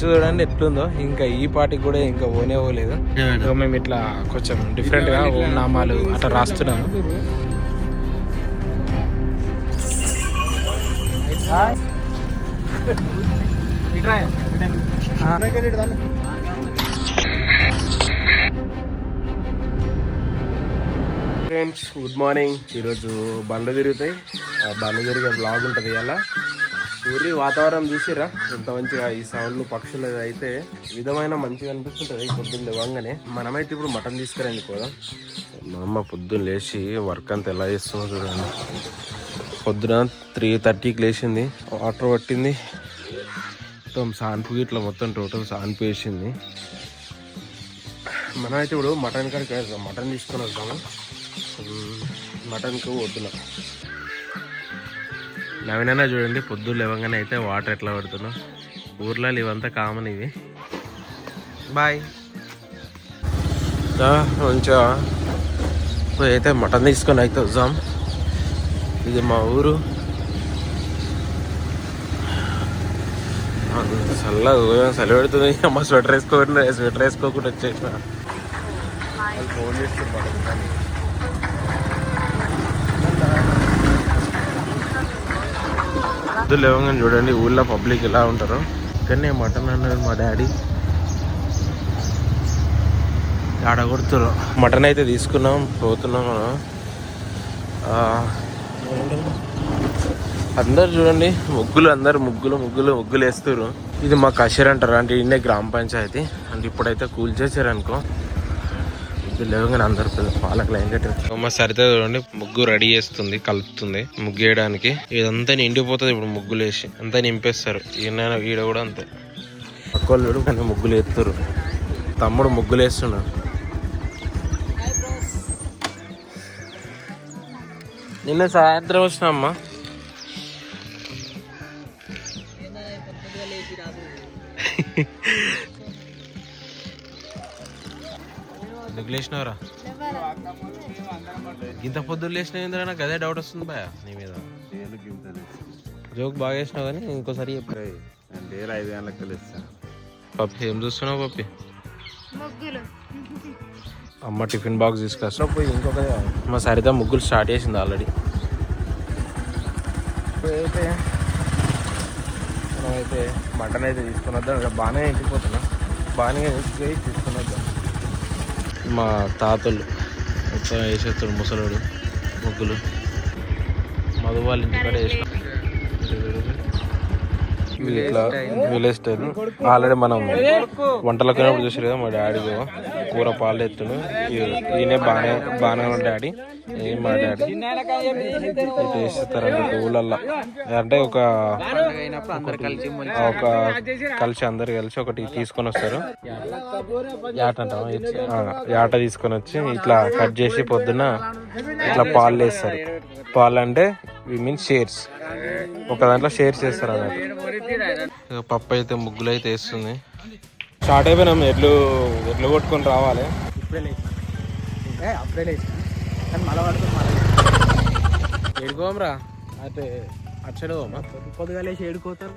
చూడండి ఎట్లుందో. ఇంకా ఈ పాటికి కూడా ఇంకా ఓనే పోలేదు. ఇగో మేము ఇట్లా కొంచెం డిఫరెంట్గా ఓం నామాలు అట్లా రాస్తున్నాము. ఫ్రెండ్స్ గుడ్ మార్నింగ్ ఈరోజు బండ్లు తిరుగుతాయి. ఆ బండ్లు తిరిగే బ్లాగ్ ఉంటుంది ఇలా ఊరి వాతావరణం చూసిరా ఎంత మంచిగా ఈ సౌండ్లు పక్షులు అయితే విధమైన మంచిగా అనిపిస్తుంటుంది. పొద్దున్న లేవంగానే మనమైతే ఇప్పుడు మటన్ తీసుకురండి కూడా మా అమ్మ పొద్దున్న లేచి వర్క్ అంతా ఎలా చేస్తుందో చూడండి. పొద్దున త్రీ థర్టీకి లేచింది. వాటర్ పట్టింది. మొత్తం సాన్పు ఇట్లా మొత్తం టోటల్ సాన్పు వేసింది. మనమైతే ఇప్పుడు మటన్ కాడికి వెళ్దాం మటన్ తీసుకొని వద్దాము. మటన్కి వద్దున్నాం నవీనైనా చూడండి పొద్దున్న లేవగానే అయితే వాటర్ ఎట్లా పడుతున్నాం ఊర్లో ఇవంతా కామన్ ఇవి. బాయ్ మంచిగా. అయితే మటన్ తీసుకొని అయితే వద్దాం. ఇది మా ఊరు. చల్లగా చలి పెడుతుంది. అమ్మ స్వెటర్ వేసుకోకుండా స్వెటర్ వేసుకోకుండా వచ్చేసిన. ఫోన్ చేస్తున్నారు పొద్దు లేవగానే చూడండి ఊళ్ళో పబ్లిక్ ఎలా ఉంటారు. కానీ మటన్ అన్నారు మా డాడీ. ఆడ కొడుతురు. మటన్ అయితే తీసుకున్నాం పోతున్నాం మనం. అందరు చూడండి ముగ్గులు అందరు ముగ్గులు ముగ్గులు ముగ్గులు వేస్తారు ఇది మా కషర్ అంటారు అంటే ఇన్నే గ్రామ పంచాయతీ. అంటే ఇప్పుడైతే కూల్ అనుకో ముగ్గులు లేవగానే అందరు పెద్ద పాలకు లైన్ కట్టారు మా సరితే చూడండి ముగ్గు రెడీ చేస్తుంది కలుపుతుంది ముగ్గు వేయడానికి ఇదంతా నిండిపోతుంది ఇప్పుడు ముగ్గులు వేసి అంతా నింపేస్తారు. ఈయన ఈడ కూడా అంతే. పక్కోళ్ళు కానీ ముగ్గులు వేస్తారు తమ్ముడు ముగ్గులు వేస్తున్నాడు. నిన్న సాయంత్రం వచ్చిన అమ్మా ఎందుకు లేచినావురా? ఇంత పొద్దున్న లేచినావు ఏందిరా? నాకు అదే డౌట్ వస్తుంది బాయ్ నీ మీద. జోక్ బాగా వేసినావు కానీ ఇంకోసారి డేలు ఐదు గంటలకు పప్పి ఏం చూస్తున్నావు పప్పి? ముగ్గులు. అమ్మ టిఫిన్ బాక్స్ తీసుకొస్తా. పోయి ఇంకొక మా సరిత ముగ్గులు స్టార్ట్ చేసింది ఆల్రెడీ. అయితే మనమైతే మటన్ అయితే తీసుకుని వద్దాం. ఇక్కడ బాగానే ఎండిపోతున్నా బాగానే ఎండిపోయి తీసుకుని వద్దాం. మా తాతలు మొత్తం వేసేస్తాడు ముసలోడు ముగ్గులు. మధు వాళ్ళ ఇంటికాడ ఇట్లా విలేజ్ స్టైల్ ఆల్రెడీ మనం వంటలకు చూసారు కదా మా డాడీ కూర పాలు ఎత్తును ఈయనే బాగానే బాగానే ఉన్న డాడీ. ఏం మా డాడీ? ఊళ్ళల్లో అంటే ఒక ఒక కలిసి అందరు కలిసి ఒకటి తీసుకొని వస్తారు. యాట అంటావా? యాట తీసుకొని వచ్చి ఇట్లా కట్ చేసి పొద్దున ఇట్లా పాలు వేస్తారు. పాలు అంటే వి మీన్ షేర్స్ ఒక దాంట్లో షేర్స్ చేస్తారు అన్నట్టు. పప్పు అయితే ముగ్గులు అయితే వేస్తుంది. స్టార్ట్ అయిపోయినాం. ఎడ్లు ఎడ్లు కొట్టుకొని రావాలి. ఇప్పుడే అప్పుడే కానీ మళ్ళా పడుతుంది మళ్ళీ ఏడుకోమరా? అయితే అటు సైడ్ పోమా పొద్దుగా లేచి ఏడుకోతారు.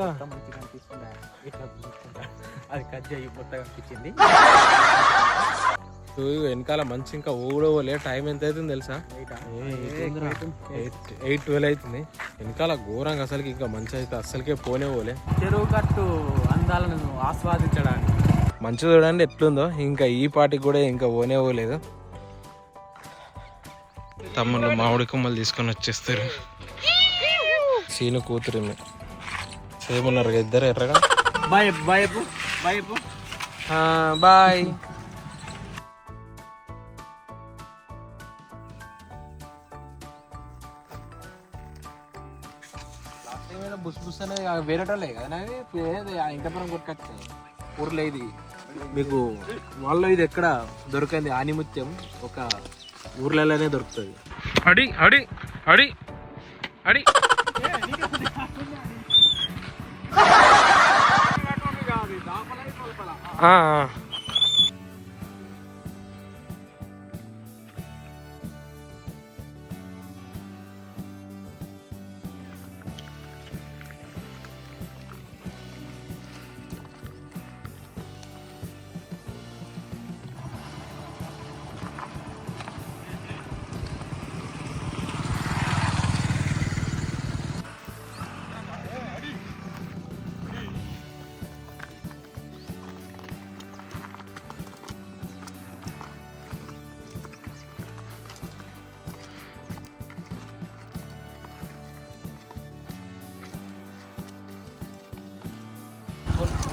దా. మంచిగా అనిపిస్తుందా? ఇట్లా. అది కట్ చేయి కొత్తగా అనిపించింది. వెనకాల మంచి ఇంకా ఊడో పోలే టైం ఎంత అవుతుంది తెలుసా? ఎయిట్? ఎయిట్ ట్వెల్వ్ అవుతుంది. వెనకాల ఘోరంగా అసలుకి ఇంకా మంచి అయితే అస్సలకే పోనే పోలే. చెరువు కట్టు అందాలను ఆస్వాదించడానికి. మంచి చూడండి ఎట్లుందో. ఇంకా ఈ పాటికి కూడా ఇంకా పోనే పోలేదు. తమ్ముళ్ళు మామిడి కొమ్మలు తీసుకొని వచ్చేస్తారు. సీను కూతురు సేమ్ ఉన్నారు ఇద్దరు ఎర్రగా? Bye bye bye bye. బుస్ బుస్ అనేది వేరేటోళ్ళే కదా ఇంకపురం కొట్టుకొచ్చాయి ఊర్లో ఇది. మీకు వాళ్ళు ఇది ఎక్కడ దొరికింది? ఆనిముత్యం ఒక ఊర్లలోనే దొరుకుతుంది. అడి అడి అడి అడి. ఆ,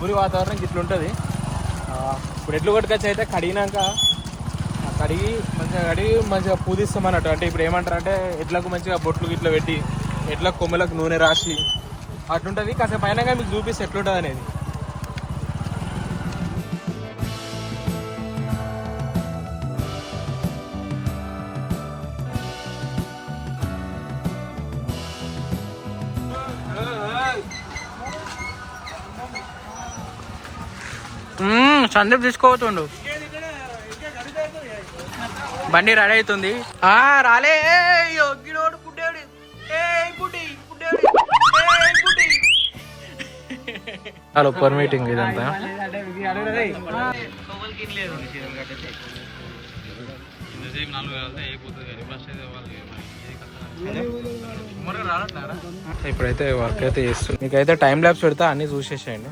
ఊరి వాతావరణం ఇట్లా ఉంటుంది ఇప్పుడు ఎడ్లు కొట్టుకొచ్చి అయితే కడిగినాక కడిగి మంచిగా కడిగి మంచిగా పూజిస్తాం అన్నట్టు అంటే ఇప్పుడు ఏమంటారు అంటే ఎడ్లకు మంచిగా బొట్లు ఇట్లా పెట్టి ఎడ్ల కొమ్మలకు నూనె రాసి అట్లుంటుంది. కాసేపు అయినాక మీకు చూపిస్తే ఎట్లుంటుంది అనేది సందీప్ తీసుకోవతుండు బండి రెడీ అవుతుంది. ఆ రాలే. పుట్టాడు. హలో పర్ మీటింగ్ ఇదంతా. ఇప్పుడైతే వర్క్ అయితే చేస్తుంది మీకైతే టైం ల్యాబ్స్ పెడతా అన్ని చూసేసేయండి.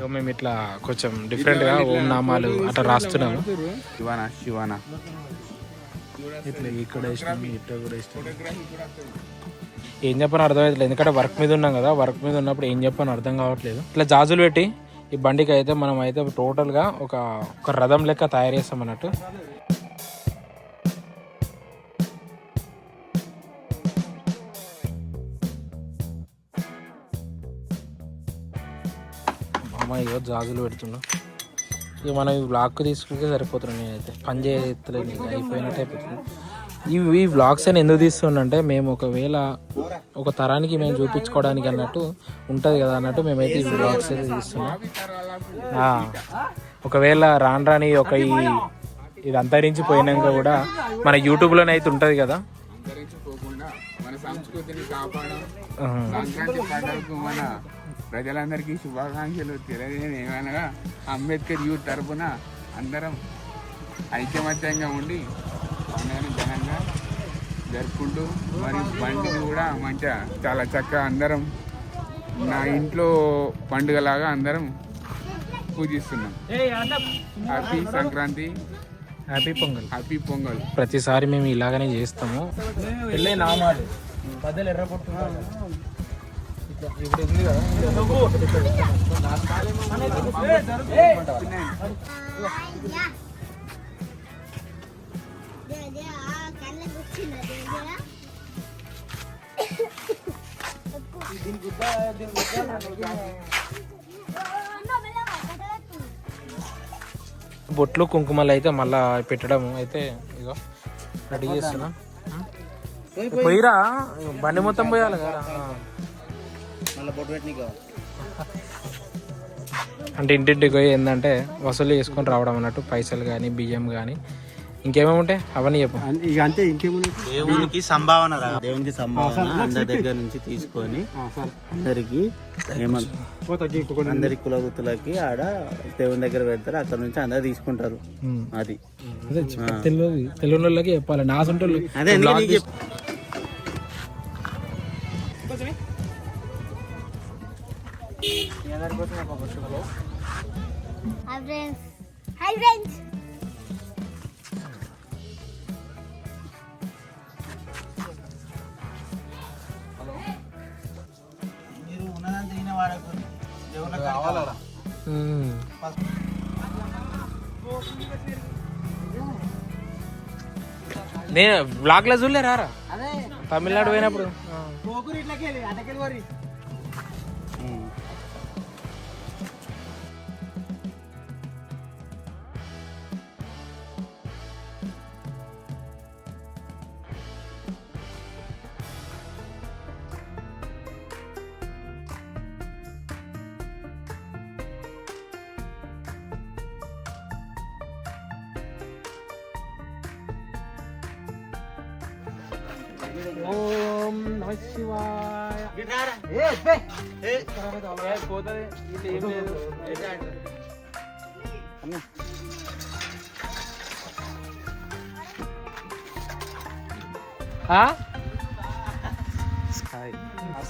ఇక మేము ఇట్లా కొంచెం డిఫరెంట్గా ఓం నామాలు అట్లా రాస్తున్నాము. శివానా శివానా. ఇట్లా ఇక్కడ వేసినాం ఇట్లా కూడా వేసినాం. ఏం చెప్పని అర్థమవుతలేదు ఎందుకంటే వర్క్ మీద ఉన్నాం కదా వర్క్ మీద ఉన్నప్పుడు ఏం చెప్పని అర్థం కావట్లేదు. ఇట్లా జాజులు పెట్టి ఈ బండికి అయితే మనం అయితే టోటల్గా ఒక ఒక రథం లెక్క తయారు చేస్తాం అన్నట్టు. అమ్మ ఇగో జాజులు పెడుతుండు. ఇక మనం ఈ బ్లాక్ తీసుకుంటే సరిపోతుంది నేనైతే. పని చేయలేదు అయిపోయినట్టు అయిపోతుంది. ఈ ఈ బ్లాగ్స్ అని ఎందుకు తీస్తుండంటే మేము ఒకవేళ ఒక తరానికి మేము చూపించుకోవడానికి అన్నట్టు ఉంటుంది కదా అన్నట్టు మేమైతే ఈ బ్లాగ్స్ అయితే తీస్తున్నాం. ఒకవేళ రాను రాని ఒక ఈ ఇది అంతరించి పోయినాక కూడా మన యూట్యూబ్లోనే అయితే ఉంటుంది కదా. మన సంస్కృతిని కాపాడడం ఆ, సంక్రాంతి పండుగకు మన ప్రజలందరికీ శుభాకాంక్షలు. తెలియజేయడం ఏమనగా అంబేద్కర్ యూత్ తరపున అందరం ఐకమత్యంగా ఉండి పండుగని ఘనంగా జరుపుకుంటూ మరి బండిని కూడా మంచిగా చాలా చక్కగా అందరం నా ఇంట్లో పండుగలాగా అందరం పూజిస్తున్నాం. Happy Sankranti. Happy Pongal. Happy Pongal. ప్రతిసారి మేము ఇలాగనే చేస్తాము. వెళ్ళే నామాలు. పొట్టు ఇప్పుడు ఉంది కదా బొట్లు కుంకుమలు అయితే మళ్ళా పెట్టడం అయితే ఇగో రెడీ చేస్తున్నా. పోయిరా బండి మొత్తం పోయాలి కదా. అంటే ఇంటింటికి పోయి ఏంటంటే వసూలు చేసుకొని రావడం అన్నట్టు పైసలు కానీ బియ్యం కానీ ఇంకేమేమి ఉంటాయి? అవన్నీ చెప్పు. ఇక అంతే ఇంకేమున్నాయి? దేవునికి సంభావన రా. దేవునికి సంభావన అందరి దగ్గర నుంచి తీసుకొని అందరికి అందరి కులగుతులకి ఆడ దేవుని దగ్గర పెడతారు అక్కడ నుంచి అందరు తీసుకుంటారు. అది. తెలియదు. తెలియని వాళ్ళకి చెప్పాలి నా సొంటోళ్ళు అదే hi friends hi friends um. నేను బ్లాక్లో చూడలే రారా తమిళనాడు పోయినప్పుడు. ఓం నమ శివాయ.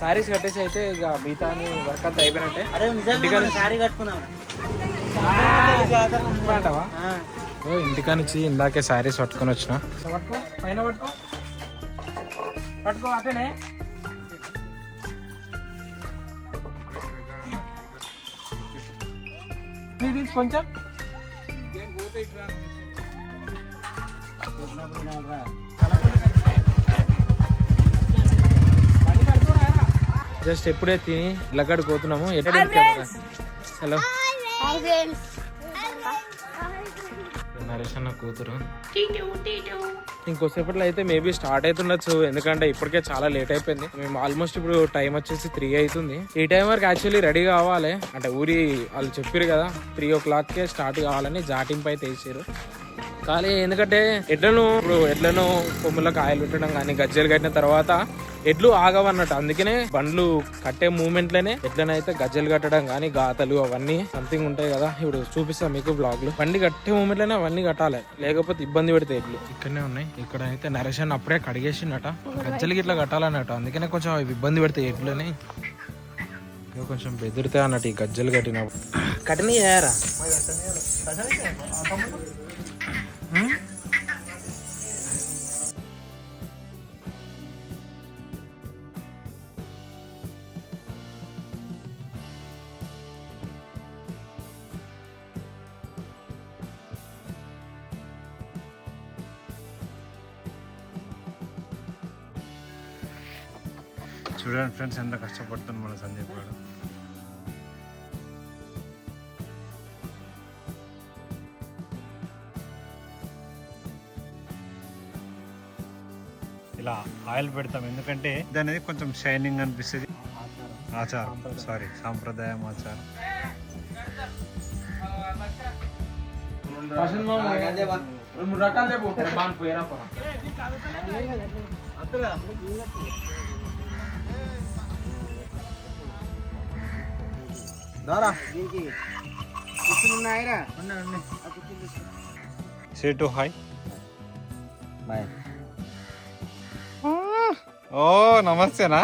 సారీస్ కట్టేసి అయితే ఇక మిగతా వర్క్ అంతా అయిపోయినట్టే. అరే సారీ ఇంటికా నుంచి ఇందాకే శారీస్ పట్టుకొని వచ్చిన. పట్టుకో పైన పట్టుకో. పట్టుకో అతనే ప్లీజ్ కొంచెం. జస్ట్ ఎప్పుడే తిని లగ్గడికి పోతున్నాము. ఎక్కడ హలో నరేష్ అన్న కూతురు. ఇంకోసేపట్లో అయితే మేబీ స్టార్ట్ అవుతుండొచ్చు. ఎందుకంటే ఇప్పటికే చాలా లేట్ అయిపోయింది. మేము ఆల్మోస్ట్ ఇప్పుడు టైం వచ్చేసి త్రీ అవుతుంది. ఈ టైం వరకు యాక్చువల్లీ రెడీ కావాలి. అంటే ఊరి వాళ్ళు చెప్పారు కదా త్రీ ఓ క్లాక్కే స్టార్ట్ కావాలని జాటింపు అయితే వేసారు కానీ ఎందుకంటే ఎడ్లను ఇప్పుడు ఎడ్లను కొమ్ములకు కాయలు పెట్టడం కానీ గజ్జలు కట్టిన తర్వాత ఎడ్లు ఆగవన్నట్టు. అందుకనే బండ్లు కట్టే మూమెంట్లోనే ఎడ్లనైతే గజ్జలు కట్టడం కానీ గాతలు అవన్నీ సంథింగ్ ఉంటాయి కదా. ఇప్పుడు చూపిస్తాం మీకు బ్లాగ్లో బండి కట్టే మూమెంట్లోనే అవన్నీ కట్టాలి. లేకపోతే ఇబ్బంది పెడితే ఎడ్లు. ఇక్కడనే ఉన్నాయి. ఇక్కడ అయితే నరేషన్ అప్పుడే కడిగేసిండట. గజ్జలకి ఇట్లా కట్టాలన్నట్టు. అందుకనే కొంచెం అవి ఇబ్బంది పెడితే ఎడ్లని. కొంచెం బెదిరితే అన్నట్టు ఈ గజ్జలు కట్టినప్పుడు. కట్టినయ్యారా చూడండి ఫ్రెండ్స్ ఎంత కష్టపడుతుంది మన సందీప్ గారు? ఇలా ఆయిల్ పెడతాం ఎందుకంటే ఇది అనేది కొంచెం షైనింగ్ అనిపిస్తుంది. ఆచారం. సారీ సాంప్రదాయం ఆచారం. మూడు రకాలు చెప్పు బాగా పోయారా పోరా. సే టు హాయ్ ఓ నమస్తేనా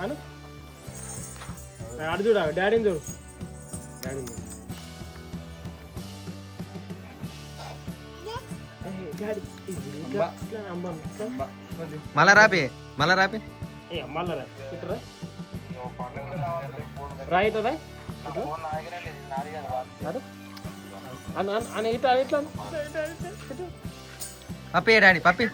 అను అడు చూడ డాడీని చూడు మళ్ళా రాపి మళ్ళా రాపి రైట్ రా అని ఇట్లా ఇట్లా పప్పి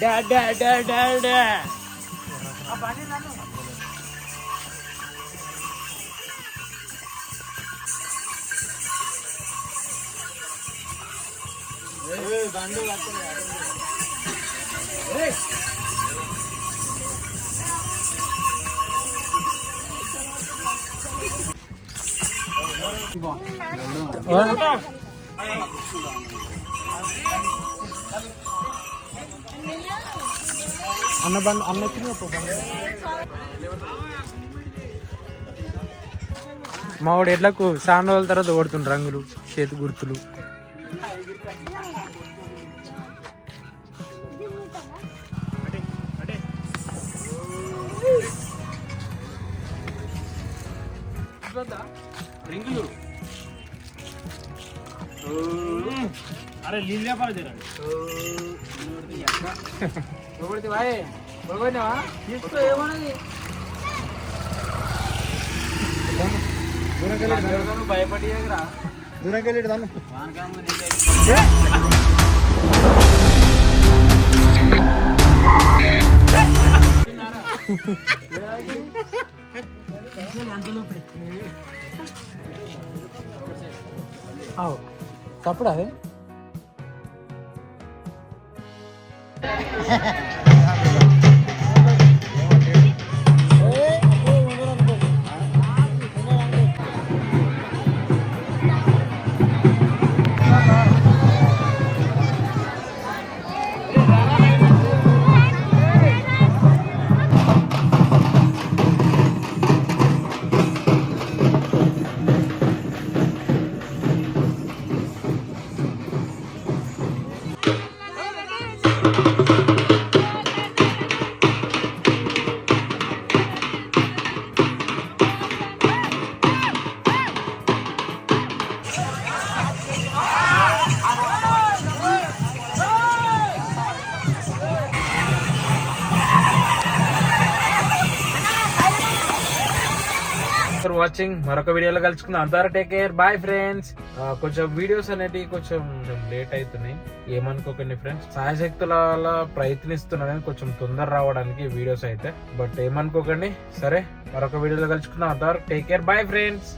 డాడీ పప్పి అయ్యో పప్పి పప్పి అన్న బండి అన్న మా వాడు ఎడ్లకు చాలా రోజుల తర్వాత ఓడుతుంది రంగులు చేతి గుర్తులు. అरे लील्या पर दे रहा भाई భగవన్నావా తీసుకో ఏమన్నది? భయపడిరా దూరం వెళ్ళాడు దాన్ని. అందులో పెట్టి అదే ఫర్ వాచింగ్ మరొక వీడియోలో కలుసుకుందాం. అంతవరకు టేక్ కేర్ బాయ్ ఫ్రెండ్స్ కొంచెం వీడియోస్ అనేటివి కొంచెం లేట్ అవుతున్నాయి. ఏమనుకోకండి ఫ్రెండ్స్ సాయశక్తుల వల్ల ప్రయత్నిస్తున్నాను కొంచెం తొందర రావడానికి వీడియోస్ అయితే. బట్ ఏమనుకోకండి సరే. మరొక వీడియోలో కలుసుకుందాం. అంతవరకు టేక్ కేర్ బాయ్ ఫ్రెండ్స్